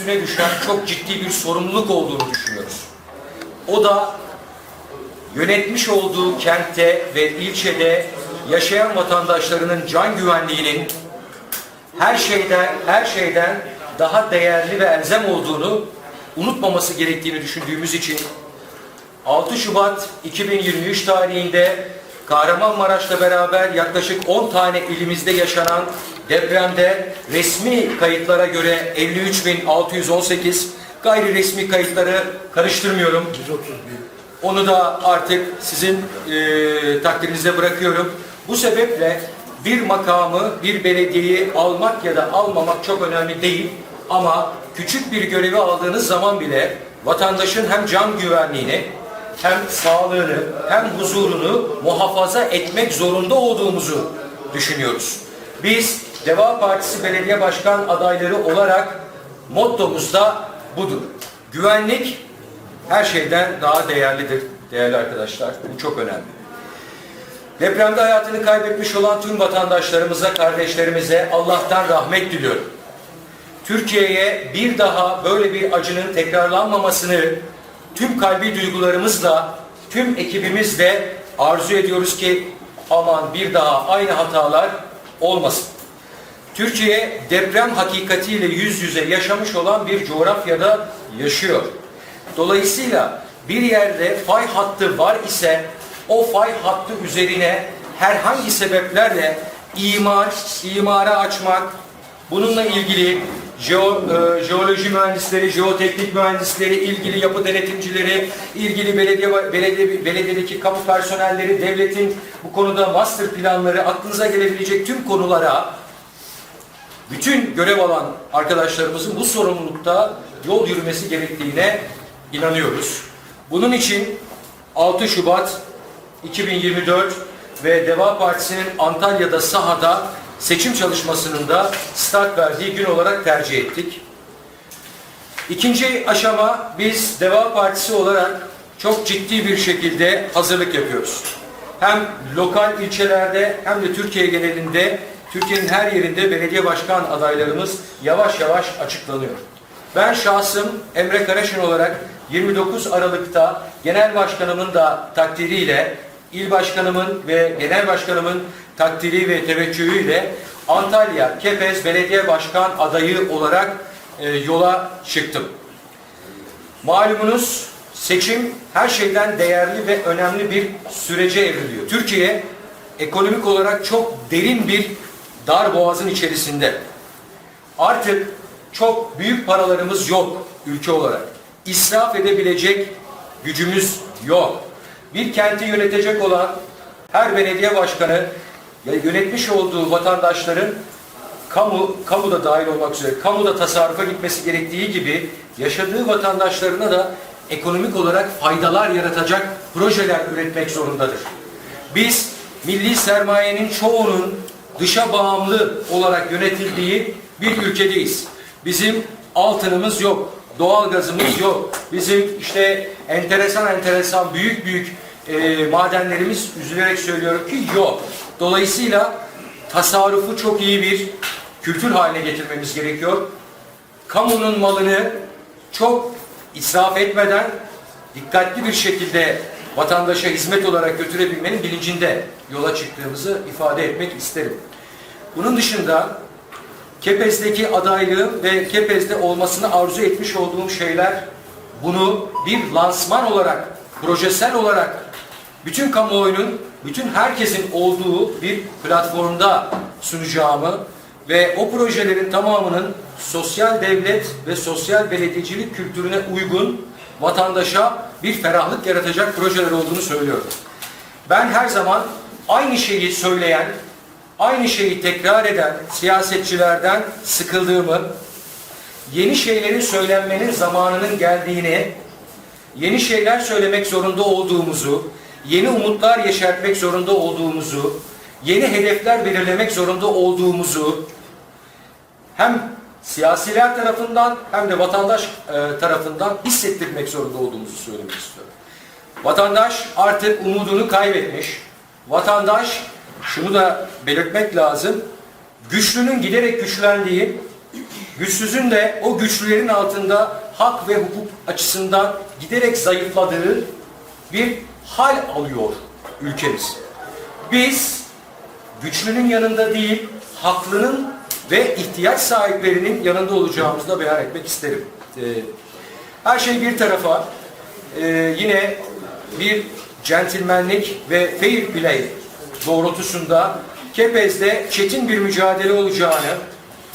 üstüne düşen çok ciddi bir sorumluluk olduğunu düşünüyoruz. O da yönetmiş olduğu kentte ve ilçede yaşayan vatandaşlarının can güvenliğinin her şeyden her şeyden daha değerli ve elzem olduğunu unutmaması gerektiğini düşündüğümüz için 6 Şubat 2023 tarihinde Kahramanmaraş'la beraber yaklaşık 10 tane ilimizde yaşanan depremde resmi kayıtlara göre 53.618 gayri resmi kayıtları karıştırmıyorum. 131. Onu da artık sizin e, takdirinize bırakıyorum. Bu sebeple bir makamı, bir belediyeyi almak ya da almamak çok önemli değil. Ama küçük bir görevi aldığınız zaman bile vatandaşın hem can güvenliğini, hem sağlığını, hem huzurunu muhafaza etmek zorunda olduğumuzu düşünüyoruz. Biz Deva Partisi Belediye Başkan adayları olarak mottomuz da budur. Güvenlik her şeyden daha değerlidir değerli arkadaşlar. Bu çok önemli. Depremde hayatını kaybetmiş olan tüm vatandaşlarımıza, kardeşlerimize Allah'tan rahmet diliyorum. Türkiye'ye bir daha böyle bir acının tekrarlanmamasını tüm kalbi duygularımızla, tüm ekibimizle arzu ediyoruz ki aman bir daha aynı hatalar olmasın. Türkiye deprem hakikatiyle yüz yüze yaşamış olan bir coğrafyada yaşıyor. Dolayısıyla bir yerde fay hattı var ise o fay hattı üzerine herhangi sebeplerle imar, imara açmak, bununla ilgili jeo, e, jeoloji mühendisleri, jeoteknik mühendisleri, ilgili yapı denetimcileri, ilgili belediye, belediye belediyedeki kamu personelleri, devletin bu konuda master planları, aklınıza gelebilecek tüm konulara bütün görev alan arkadaşlarımızın bu sorumlulukta yol yürümesi gerektiğine inanıyoruz. Bunun için 6 Şubat 2024 ve Deva Partisi'nin Antalya'da sahada seçim çalışmasının da start verdiği gün olarak tercih ettik. İkinci aşama biz Deva Partisi olarak çok ciddi bir şekilde hazırlık yapıyoruz. Hem lokal ilçelerde hem de Türkiye genelinde Türkiye'nin her yerinde belediye başkan adaylarımız yavaş yavaş açıklanıyor. Ben şahsım Emre Karaşin olarak 29 Aralık'ta genel başkanımın da takdiriyle il başkanımın ve genel başkanımın takdiri ve teveccühüyle Antalya Kepez Belediye Başkan adayı olarak e, yola çıktım. Malumunuz seçim her şeyden değerli ve önemli bir sürece evriliyor. Türkiye ekonomik olarak çok derin bir dar boğazın içerisinde. Artık çok büyük paralarımız yok ülke olarak. İsraf edebilecek gücümüz yok. Bir kenti yönetecek olan her belediye başkanı ya yönetmiş olduğu vatandaşların kamu, kamu da dahil olmak üzere kamuda tasarrufa gitmesi gerektiği gibi yaşadığı vatandaşlarına da ekonomik olarak faydalar yaratacak projeler üretmek zorundadır. Biz milli sermayenin çoğunun dışa bağımlı olarak yönetildiği bir ülkedeyiz. Bizim altınımız yok, doğalgazımız yok. Bizim işte enteresan enteresan büyük büyük e, madenlerimiz üzülerek söylüyorum ki yok. Dolayısıyla tasarrufu çok iyi bir kültür haline getirmemiz gerekiyor. Kamunun malını çok israf etmeden dikkatli bir şekilde vatandaşa hizmet olarak götürebilmenin bilincinde yola çıktığımızı ifade etmek isterim. Bunun dışında Kepez'deki adaylığım ve Kepez'de olmasını arzu etmiş olduğum şeyler bunu bir lansman olarak, projesel olarak bütün kamuoyunun, bütün herkesin olduğu bir platformda sunacağımı ve o projelerin tamamının sosyal devlet ve sosyal belediyecilik kültürüne uygun vatandaşa bir ferahlık yaratacak projeler olduğunu söylüyorum. Ben her zaman aynı şeyi söyleyen, aynı şeyi tekrar eden siyasetçilerden sıkıldığımı, yeni şeylerin söylenmenin zamanının geldiğini, yeni şeyler söylemek zorunda olduğumuzu, yeni umutlar yeşertmek zorunda olduğumuzu, yeni hedefler belirlemek zorunda olduğumuzu hem siyasiler tarafından hem de vatandaş e, tarafından hissettirmek zorunda olduğumuzu söylemek istiyorum. Vatandaş artık umudunu kaybetmiş. Vatandaş şunu da belirtmek lazım. Güçlünün giderek güçlendiği, güçsüzün de o güçlülerin altında hak ve hukuk açısından giderek zayıfladığı bir hal alıyor ülkemiz. Biz güçlünün yanında değil, haklının ve ihtiyaç sahiplerinin yanında olacağımızı da beyan etmek isterim. Ee, her şey bir tarafa, e, yine bir centilmenlik ve fair play doğrultusunda Kepez'de çetin bir mücadele olacağını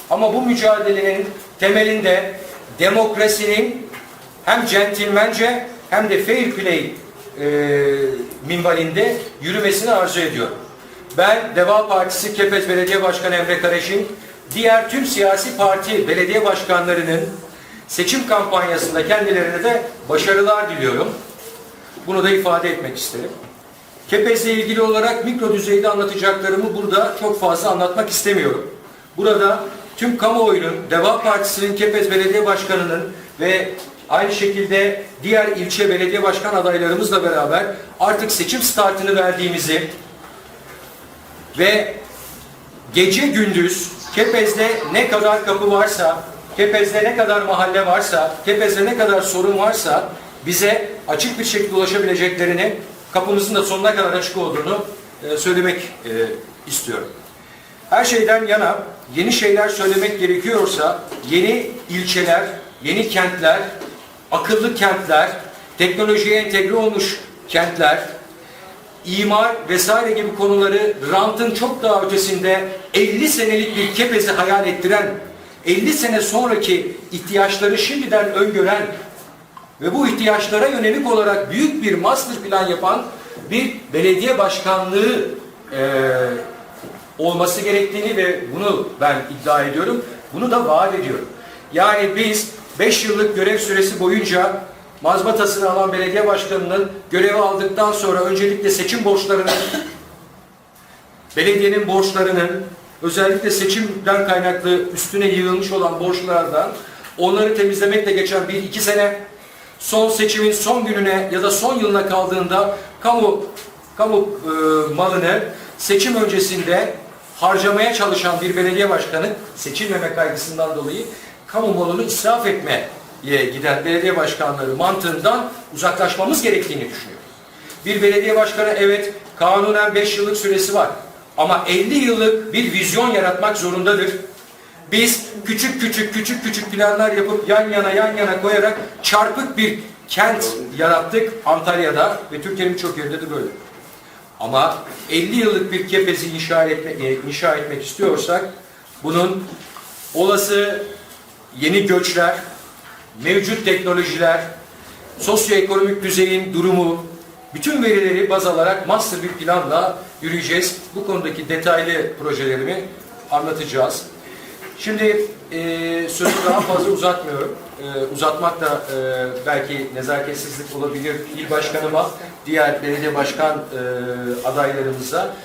ama bu mücadelenin temelinde demokrasinin hem centilmence hem de fair play e, minvalinde yürümesini arzu ediyorum. Ben Deva Partisi Kepez Belediye Başkanı Emre Karaşin, diğer tüm siyasi parti belediye başkanlarının seçim kampanyasında kendilerine de başarılar diliyorum. Bunu da ifade etmek isterim. Kepez'le ilgili olarak mikro düzeyde anlatacaklarımı burada çok fazla anlatmak istemiyorum. Burada tüm kamuoyunun, Deva Partisi'nin Kepez Belediye Başkanı'nın ve aynı şekilde diğer ilçe belediye başkan adaylarımızla beraber artık seçim startını verdiğimizi ve gece gündüz Kepez'de ne kadar kapı varsa, Kepez'de ne kadar mahalle varsa, Kepez'de ne kadar sorun varsa bize açık bir şekilde ulaşabileceklerini, kapımızın da sonuna kadar açık olduğunu e, söylemek e, istiyorum. Her şeyden yana yeni şeyler söylemek gerekiyorsa yeni ilçeler, yeni kentler, akıllı kentler, teknolojiye entegre olmuş kentler, imar vesaire gibi konuları rantın çok daha ötesinde 50 senelik bir kepezi hayal ettiren, 50 sene sonraki ihtiyaçları şimdiden öngören ve bu ihtiyaçlara yönelik olarak büyük bir master plan yapan bir belediye başkanlığı eee, olması gerektiğini ve bunu ben iddia ediyorum. Bunu da vaat ediyorum. Yani biz 5 yıllık görev süresi boyunca mazbatasını alan belediye başkanının görevi aldıktan sonra öncelikle seçim borçlarının, belediyenin borçlarının, özellikle seçimden kaynaklı üstüne yığılmış olan borçlardan onları temizlemekle geçen bir iki sene son seçimin son gününe ya da son yılına kaldığında kamu kamu e, malını seçim öncesinde harcamaya çalışan bir belediye başkanı seçilmeme kaygısından dolayı kamu malını israf etmeye giden belediye başkanları mantığından uzaklaşmamız gerektiğini düşünüyorum. Bir belediye başkanı evet kanunen 5 yıllık süresi var ama 50 yıllık bir vizyon yaratmak zorundadır. Biz küçük küçük küçük küçük planlar yapıp yan yana yan yana koyarak çarpık bir kent yarattık Antalya'da ve Türkiye'nin birçok yerinde de böyle. Ama 50 yıllık bir kepezi inşa, etme, e, inşa etmek istiyorsak bunun olası yeni göçler, mevcut teknolojiler, sosyoekonomik düzeyin durumu, bütün verileri baz alarak master bir planla yürüyeceğiz. Bu konudaki detaylı projelerimi anlatacağız. Şimdi e, sözü daha fazla uzatmıyorum. E, uzatmak da e, belki nezaketsizlik olabilir il başkanıma, diğer belediye başkan e, adaylarımıza.